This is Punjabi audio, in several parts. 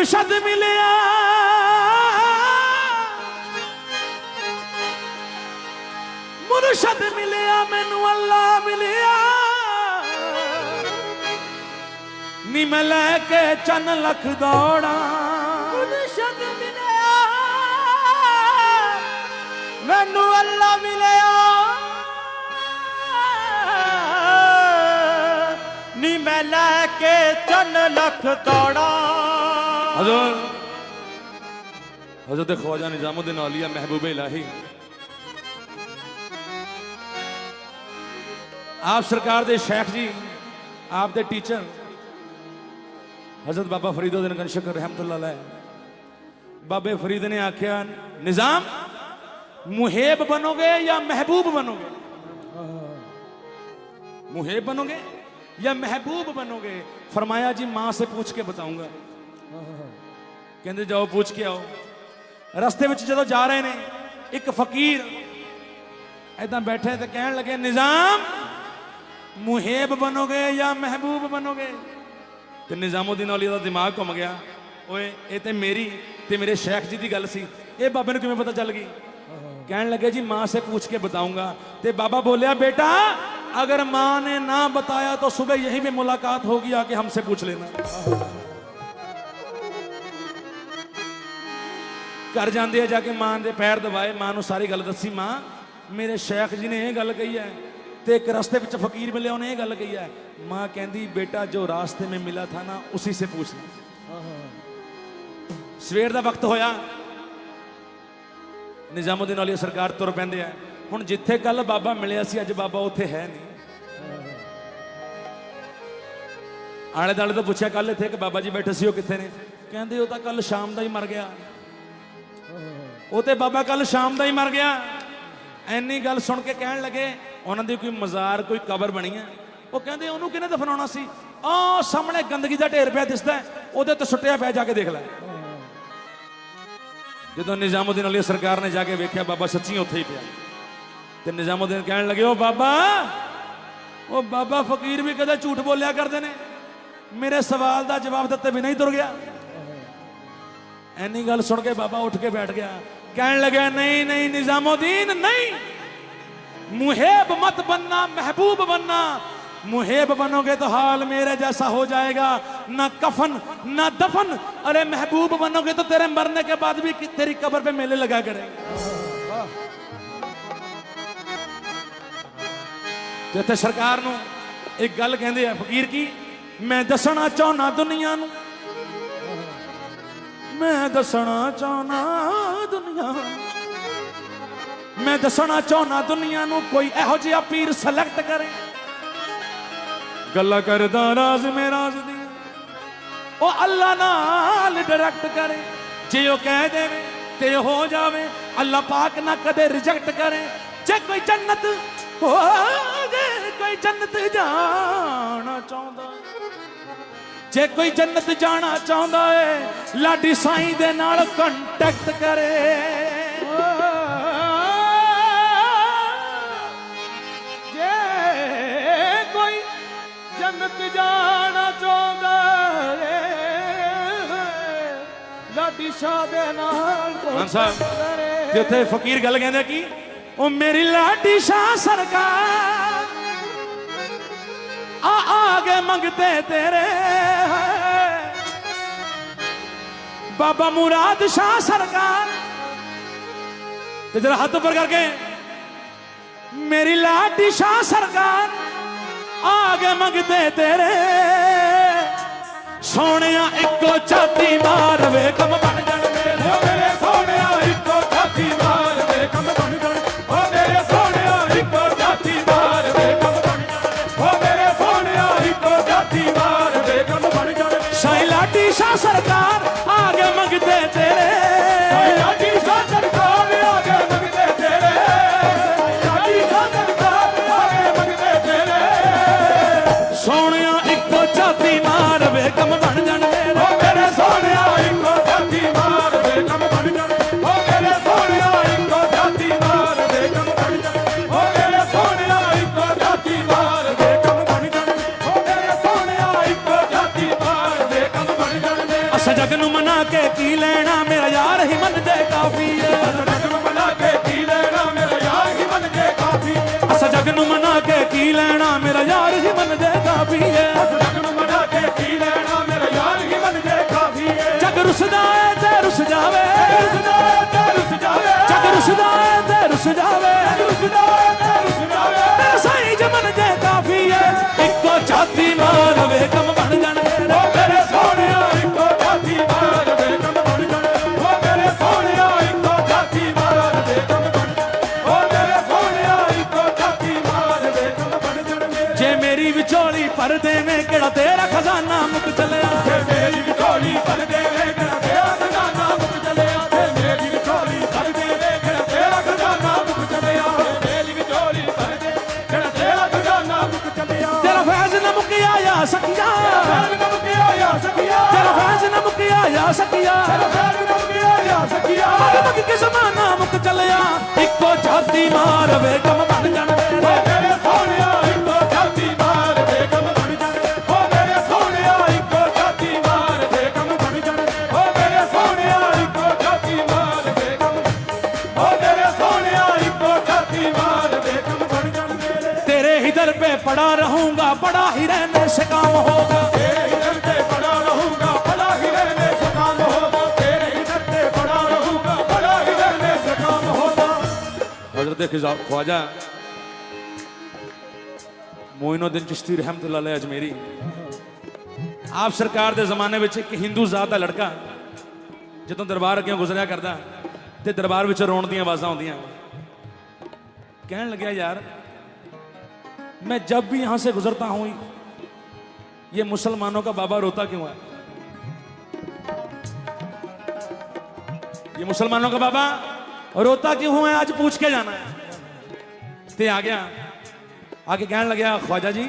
ਮੁਰਸ਼ਦ ਮਿਲਿਆ। ਮੁਰਸ਼ਦ ਮਿਲਿਆ, ਮੈਨੂੰ ਅੱਲਾ ਮਿਲਿਆ। ਨੀ ਮੈਂ ਲੈ ਕੇ ਚੰਨ ਲੱਖ ਦੌੜਾਂ। ਮੁਰਸ਼ਦ ਮਿਲਿਆ। ਮੈਨੂੰ ਅੱਲਾ ਮਿਲਿਆ। ਨੀ ਮੈਂ ਲੈ ਕੇ ਚੰਨ ਲੱਖ ਦੌੜਾਂ। हजर। हज़रत ख्वाजा निजामुद्दीन अलिया महबूब इलाही। आप सरकार दे शेख जी, आप दे टीचर, हज़रत बाबा फरीदुद्दीन गनशकर रहमतुल्लाह बाबे फरीद ने आख्या, निज़ाम, मुहेब बनोगे या महबूब बनोगे? मुहेब बनोगे या महबूब बनोगे? फरमाया, जी, माँ से पूछ के बताऊँगा। ਕਹਿੰਦੇ ਜਾਓ ਪੁੱਛ ਕੇ ਆਓ ਰਸਤੇ ਵਿੱਚ ਜਦੋਂ ਜਾ ਰਹੇ ਨੇ ਇੱਕ ਫਕੀਰ ਐਦਾਂ ਬੈਠੇ ਤੇ ਕਹਿਣ ਲੱਗੇ ਨਿਜ਼ਾਮ ਮੁਹੇਬ ਬਣੋਗੇ ਜਾਂ ਮਹਿਬੂਬ ਬਣੋਗੇ ਤੇ ਨਿਜ਼ਾਮਉਦੀਨ ਔਲੀ ਦਾ ਦਿਮਾਗ ਘੁੰਮ ਗਿਆ ਓਏ ਇਹ ਤੇ ਮੇਰੀ ਤੇ ਮੇਰੇ ਸ਼ੇਖ ਜੀ ਦੀ ਗੱਲ ਸੀ ਇਹ ਬਾਬੇ ਨੂੰ ਕਿਵੇਂ ਪਤਾ ਚੱਲ ਗਈ कहने लगे जी मां से पूछ के बताऊंगा ते बाबा बोलिया बेटा अगर मां ने ना बताया तो सुबह यहीं पे मुलाकात होगी आके हमसे पूछ लेना ਘਰ ਜਾਂਦੇ ਆ ਜਾ ਕੇ ਮਾਂ ਦੇ ਪੈਰ ਦਵਾਏ ਮਾਂ ਨੂੰ ਸਾਰੀ ਗੱਲ ਦੱਸੀ, ਮਾਂ, ਮੇਰੇ ਸ਼ੇਖ ਜੀ ਨੇ ਇਹ ਗੱਲ ਕਹੀ ਹੈ ਤੇ ਇੱਕ ਰਸਤੇ ਵਿੱਚ ਫਕੀਰ ਮਿਲਿਆ, ਉਹਨੇ ਇਹ ਗੱਲ ਕਹੀ ਹੈ। ਮਾਂ ਕਹਿੰਦੀ, ਬੇਟਾ, ਜੋ ਰਾਸਤੇ ਮੇ ਮਿਲਾ ਥਾ ਨਾ, ਉਸੇ ਸੇ ਪੁੱਛਣਾ ਸਵੇਰ ਦਾ ਵਕਤ ਹੋਇਆ। ਨਿਜ਼ਾਮੁਦੀਨ ਵਾਲੀ ਸਰਕਾਰ ਤੁਰ ਪੈਂਦੇ ਆ। ਹੁਣ ਜਿੱਥੇ ਕੱਲ ਬਾਬਾ ਮਿਲਿਆ ਸੀ, ਅੱਜ ਬਾਬਾ ਉੱਥੇ ਹੈ ਨਹੀਂ। ਆਲੇ ਦਾਲੇ ਤੋਂ ਪੁੱਛਿਆ ਕੱਲ ਇੱਥੇ ਕਿ ਬਾਬਾ ਜੀ ਬੈਠੇ ਸੀ, ਉਹ ਕਿੱਥੇ ਨੇ? ਕਹਿੰਦੇ, ਉਹ ਤਾਂ ਕੱਲ ਸ਼ਾਮ ਦਾ ਹੀ ਮਰ ਗਿਆ। ਉਹ ਤੇ ਬਾਬਾ ਕੱਲ ਸ਼ਾਮ ਦਾ ਹੀ ਮਰ ਗਿਆ। ਐਨੀ ਗੱਲ ਸੁਣ ਕੇ ਕਹਿਣ ਲੱਗੇ, ਉਹਨਾਂ ਦੀ ਕੋਈ ਮਜ਼ਾਰ, ਕੋਈ ਕਬਰ ਬਣੀ ਹੈ ਉਹ ਕਹਿੰਦੇ, ਉਹਨੂੰ ਕਿਹਨੇ ਦਫਨਾਉਣਾ ਸੀ? ਆ ਸਾਹਮਣੇ ਗੰਦਗੀ ਦਾ ਢੇਰ ਪਿਆ ਦਿਸਦਾ ਉਹਦੇ ਤੇ ਸੁੱਟਿਆ ਪਿਆ ਜਾ ਕੇ ਦੇਖ ਲੈ। ਜਦੋਂ ਨਿਜ਼ਾਮਉਦੀਨ ਅਲੀ ਸਰਕਾਰ ਨੇ ਜਾ ਕੇ ਵੇਖਿਆ, ਬਾਬਾ ਸੱਚੀ ਉੱਥੇ ਹੀ ਪਿਆ। ਤੇ ਨਿਜ਼ਾਮਉਦੀਨ ਕਹਿਣ ਲੱਗੇ ਉਹ ਬਾਬਾ ਉਹ ਬਾਬਾ ਫਕੀਰ ਵੀ ਕਦੇ ਝੂਠ ਬੋਲਿਆ ਕਰਦੇ ਨੇ। ਮੇਰੇ ਸਵਾਲ ਦਾ ਜਵਾਬ ਦਿੱਤੇ ਬਿਨਾਂ ਹੀ ਤੁਰ ਗਿਆ। ਐਨੀ ਗੱਲ ਸੁਣ ਕੇ ਬਾਬਾ ਉੱਠ ਕੇ ਬੈਠ ਗਿਆ ਕਹਿਣ ਲੱਗਾ ਨਹੀਂ ਨਹੀਂ ਨਿਜ਼ਾਮਉਦੀਨ ਨਹੀਂ मुहेब मत बनना महबूब बनना मुहेब बनोगे तो हाल मेरे जैसा हो जाएगा ना कफन ना दफन अरे महबूब बनोगे तो तेरे मरने के बाद भी कि- तेरी कब्र पे मेले लगा करेंगे ਤੇ ਇੱਥੇ ਸਰਕਾਰ ਨੂੰ ਇੱਕ ਗੱਲ ਕਹਿੰਦੇ ਆ ਫਕੀਰ ਕੀ ਮੈਂ ਦੱਸਣਾ ਚਾਹਨਾ ਦੁਨੀਆ ਨੂੰ ਮੈਂ ਦੱਸਣਾ ਚਾਹਨਾ ਦੁਨੀਆ। ਮੈਂ ਦੱਸਣਾ ਚਾਹਨਾ ਦੁਨੀਆ ਨੂੰ ਕੋਈ ਇਹੋ ਜਿਹਾ ਪੀਰ ਸਿਲੈਕਟ ਕਰੇ। ਗੱਲਾਂ ਕਰਦਾ ਰਾਜ਼ ਮੇ ਰਾਜ਼ ਦੀ। ਉਹ ਅੱਲਾ ਨਾਲ ਡਾਇਰੈਕਟ ਕਰੇ। ਜੇ ਉਹ ਕਹਿ ਦੇਵੇ ਤੇ ਹੋ ਜਾਵੇ। ਅੱਲਾ ਪਾਕ ਨਾ ਕਦੇ ਰਿਜੈਕਟ ਕਰੇ। ਜੇ ਕੋਈ ਜੰਨਤ ਹੋ ਜੇ, ਕੋਈ ਜੰਨਤ ਜਾ ਜੇ ਕੋਈ ਜੰਨਤ ਜਾਣਾ ਚਾਹੁੰਦਾ ਏ ਲਾਡੀ ਸਾਈਂ ਦੇ ਨਾਲ ਕੰਟੈਕਟ ਕਰੇ। ਜੇ ਕੋਈ ਜੰਨਤ ਜਾਣਾ ਚਾਹੁੰਦਾ ਏ ਲਾਡੀ ਸ਼ਾਹ ਦੇ ਨਾਲ ਉੱਥੇ ਫਕੀਰ ਗੱਲ ਕਹਿੰਦੇ ਕੀ? ਉਹ ਮੇਰੀ ਲਾਡੀ ਸ਼ਾਹ ਸਰਕਾਰ। ਆ ਆਗੇ ਮੰਗਤੇ ਤੇਰੇ। ਬਾਬਾ ਮੁਰਾਦ ਸ਼ਾਹ ਸਰਕਾਰ ਤੇ ਜਰਾ ਹੱਥ ਉੱਪਰ ਕਰਕੇ ਮੇਰੀ ਲਾਡੀ ਸ਼ਾਹ ਸਰਕਾਰ ਆਗੇ ਮੰਗਤੇ ਤੇਰੇ ਸੋਹਣਿਆ ਇੱਕੋ ਛਾਤੀ ਮਾਰ ਵੇ ਕੰਮ ਬਣ ਜਾਣ ਮੇਰੇ ਓ ਮੇਰੇ ਸੋਹਣਿਆ ਇੱਕੋ ਛਾਤੀ ਮਾਰ ਵੇ ਕੰਮ ਬਣ ਜਾਣ ਓ ਮੇਰੇ ਸੋਹਣਿਆ ਇੱਕੋ ਛਾਤੀ ਮਾਰ ਵੇ ਕੰਮ ਬਣ ਜਾਣ ਓ ਮੇਰੇ ਸੋਹਣਿਆ ਇੱਕੋ ਛਾਤੀ ਮਾਰ ਵੇ ਕੰਮ ਬਣ ਜਾਣ ਸਾਈ ਕੇ ਕੀ ਲੈਣਾ? ਮੇਰਾ ਯਾਰ ਹੀ ਮੰਨ ਜੇ ਕਾਫੀ ਏ ਜਗ ਨੂੰ ਮਨਾ ਕੇ ਕੀ ਲੈਣਾ? ਮੇਰਾ ਯਾਰ ਹੀ ਬਣ ਕੇ ਕਾਫੀ ਏ ਅਸ ਜਗ ਨੂੰ ਮਨਾ ਕੇ ਕੀ ਲੈਣਾ? ਮੇਰਾ ਯਾਰ ਹੀ ਮੰਨ ਜੇ ਕਾਫੀ ਨੂੰ ਮਨਾ ਕੇ ਕੀ ਲੈਣਾ? ਮੇਰਾ ਯਾਰ ਹੀ ਬਣ ਕੇ ਕਾਫੀ ਏ ਜਗ ਰੁਸਦਾ ਪਰ ਦੇਵੇਂ ਕਿਹੜਾ ਤੇਰਾ ਖਜ਼ਾਨਾ ਮੁੱਕ ਚੱਲਿਆ? ਤੇ ਮੇਰੀ ਵਿਚੋਲੀ ਭਰ ਦੇਵੇ ਕਿਹੜਾ ਤੇਰਾ ਖਜ਼ਾਨਾ ਮੁੱਕ ਚੱਲਿਆ? ਤੇ ਮੇਰੀ ਵਿਚੋਲੀ ਭਰ ਦੇਵੇ ਕਿਹੜਾ ਤੇਰਾ ਖਜ਼ਾਨਾ ਮੁੱਕ ਚੱਲਿਆ? ਤੇ ਮੇਰੀ ਵਿਚੋਲੀ ਭਰ ਦੇ ਕਿਹੜਾ ਤੇਰਾ ਖਜ਼ਾਨਾ ਮੁੱਕ ਚੱਲਿਆ? ਤੇਰਾ ਫੈਜ਼ ਨਾ ਮੁੱਕਿਆ ਯਾ ਸਕਿਆ। ਫੈਰ ਨਮ ਕਿਆ ਯਾ ਸਕਿਆ। ਤੇਰਾ ਫੈਜ਼ ਨਾ ਮੁੱਕਿਆ ਯਾ ਸਕਿਆ। ਫੈਰ ਨਮ ਕਿਆ ਯਾ ਸਕਿਆ। ਮਗ ਮਗ ਕੇ ਜ਼ਮਾਨਾ ਮੁੱਕ ਚੱਲਿਆ। ਇੱਕੋ ਛਾਤੀ ਮਾਰਵੇ ਕੰਮ ਬਣ ਜਾਣ ਓ ਬੜਾ ਰਹੂੰਗਾ ਬੜਾ ਹੀ ਰਹਿਨੇ ਸਕਾਮ ਹੋਗਾ ਤੇਰੇ ਹੀ ਸਕਾਮ ਹੋਗਾ ਤੇਰੇ ਹੀ ਦਰ ਤੇ ਚਿਸ਼ਤੀ ਰਹਿਮਤੁਲਾਹ ਅਲੈਹ ਅਜਮੇਰੀ। ਆਪ ਸਰਕਾਰ ਦੇ ਜ਼ਮਾਨੇ ਵਿੱਚ ਇੱਕ ਹਿੰਦੂ ਜ਼ਾਤ ਦਾ ਲੜਕਾ ਜਦੋਂ ਦਰਬਾਰ ਅੱਗੇ ਗੁਜ਼ਰਿਆ ਕਰਦਾ ਤੇ ਦਰਬਾਰ ਵਿੱਚ ਰੋਣ ਦੀਆਂ ਆਵਾਜ਼ਾਂ ਆਉਂਦੀਆਂ। ਕਹਿਣ ਲੱਗਿਆ ਯਾਰ मैं जब भी यहाँ से गुजरता हूँ, ये मुसलमानों का बाबा रोता क्यों है? ये मुसलमानों का बाबा रोता क्यों है? आज पूछ के जाना है। ते आ गया। आके कहने लगा ख्वाजा जी,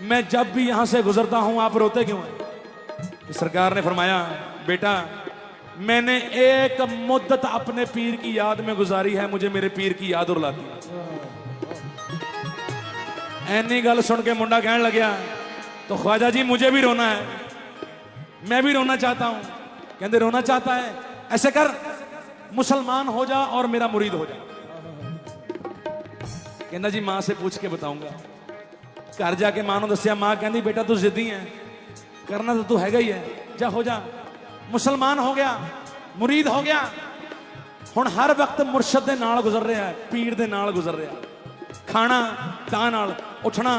मैं जब भी यहाँ से गुजरता हूँ, आप रोते क्यों हैं? कि सरकार ने फरमाया, बेटा, मैंने एक मुद्दत अपने पीर की याद में गुजारी है, मुझे मेरे पीर की याद रुलाती है। ਐਨੀ ਗੱਲ ਸੁਣ ਕੇ ਮੁੰਡਾ ਕਹਿਣ ਲੱਗਿਆ तो ख्वाजा जी मुझे भी रोना है मैं भी रोना चाहता हूं कहते रोना चाहता है ऐसे कर मुसलमान हो जा और मेरा मुरीद हो जा कहना जी मां से पूछ के बताऊंगा घर जाके मां ਨੂੰ ਦੱਸਿਆ ਮਾਂ ਕਹਿੰਦੀ ਬੇਟਾ ਤੂੰ ਜ਼ਿੱਦੀ ਹੈ ਕਰਨਾ ਤਾਂ ਤੂੰ ਹੈਗਾ ਹੀ ਹੈ ਜਾ ਹੋ ਜਾ ਮੁਸਲਮਾਨ ਹੋ ਗਿਆ ਮੁਰੀਦ ਹੋ ਗਿਆ ਹੁਣ ਹਰ ਵਕਤ ਮੁਰਸ਼ਦ ਦੇ ਨਾਲ ਗੁਜ਼ਰ ਰਿਹਾ ਹੈ ਪੀਰ ਦੇ ਨਾਲ ਗੁਜ਼ਰ ਰਿਹਾ ਖਾਣਾ ਤਾਂ ਨਾਲ ਉੱਠਣਾ।